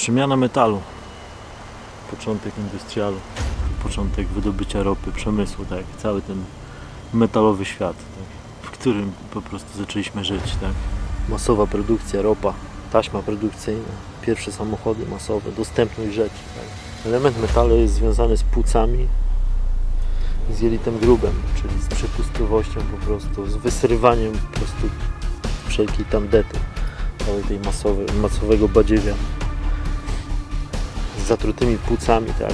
Przemiana metalu. Początek industrialu, początek wydobycia ropy, przemysłu, tak. Cały ten metalowy świat, tak, w którym po prostu zaczęliśmy żyć, tak. Masowa produkcja, ropa, taśma produkcyjna, pierwsze samochody masowe, dostępność rzeczy. Tak. Element metalu jest związany z płucami, z jelitem grubem, czyli z przepustowością po prostu, z wysyrywaniem po prostu wszelkiej tandety, całej tej masowej, masowego badziewia. Zatrutymi płucami, tak.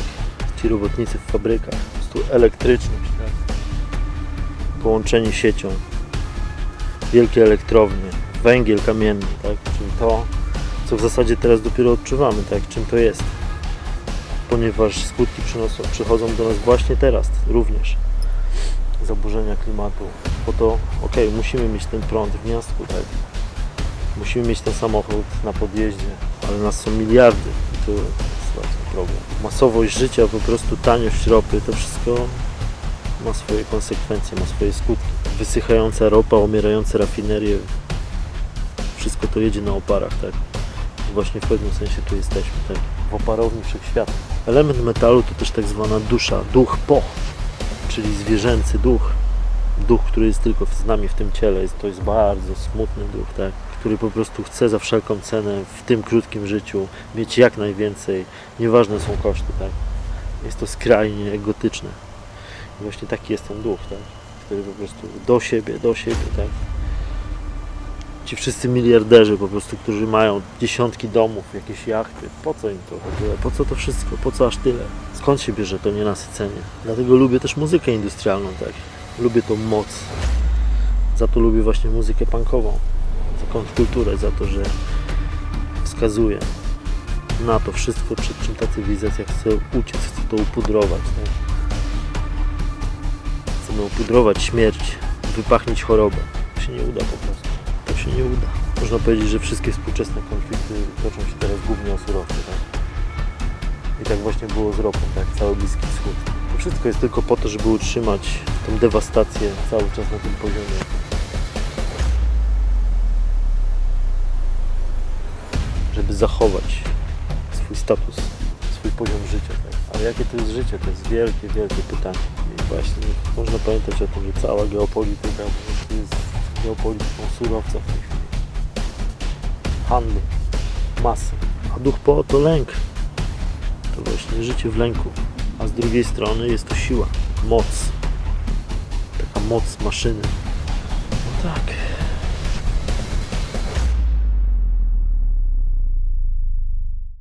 Ci robotnicy w fabrykach, po prostu elektryczność, tak. Połączenie siecią, wielkie elektrownie, węgiel kamienny, tak? czyli to, co w zasadzie teraz dopiero odczuwamy, tak? czym to jest. Ponieważ skutki przynoszą, przychodzą do nas właśnie teraz również. Zaburzenia klimatu. Po to, okej, musimy mieć ten prąd w miastku, tak? Musimy mieć ten samochód na podjeździe, ale nas są miliardy i to problem. Masowość życia, po prostu taniość ropy, to wszystko ma swoje konsekwencje, ma swoje skutki. Wysychająca ropa, umierające rafinerie, wszystko to jedzie na oparach, tak? Właśnie w pewnym sensie tu jesteśmy, tak? W oparowni wszechświata. Element metalu to też tak zwana dusza, duch po, czyli zwierzęcy duch. Duch, który jest tylko z nami w tym ciele, jest, to jest bardzo smutny duch, tak? Który po prostu chce za wszelką cenę w tym krótkim życiu mieć jak najwięcej, nieważne są koszty, tak? Jest to skrajnie egotyczne. I właśnie taki jest ten duch, tak? który po prostu do siebie, do siebie, tak? Ci wszyscy miliarderzy po prostu, którzy mają dziesiątki domów, jakieś jachty, po co im to w ogóle? Po co to wszystko? Po co aż tyle? Skąd się bierze to nienasycenie? Dlatego lubię też muzykę industrialną, tak? Lubię tą moc. Za to lubię właśnie muzykę punkową, za kontrkulturę, za to, że wskazuje na to wszystko, przed czym ta cywilizacja chce uciec, chce to upudrować, tak? Chcemy upudrować śmierć, wypachnić chorobę. To się nie uda po prostu. To się nie uda. Można powiedzieć, że wszystkie współczesne konflikty toczą się teraz głównie o surowce, tak? I tak właśnie było z ropą, tak? Cały Bliski Wschód. Wszystko jest tylko po to, żeby utrzymać tą dewastację cały czas na tym poziomie. Żeby zachować swój status, swój poziom życia, tak? Ale jakie to jest życie? To jest wielkie, wielkie pytanie. I właśnie można pamiętać o tym, że cała geopolityka jest geopolityką surowca w tej chwili. Handlu, masy. A duch po to lęk. To właśnie życie w lęku. A z drugiej strony jest to siła, moc. Taka moc maszyny. No tak.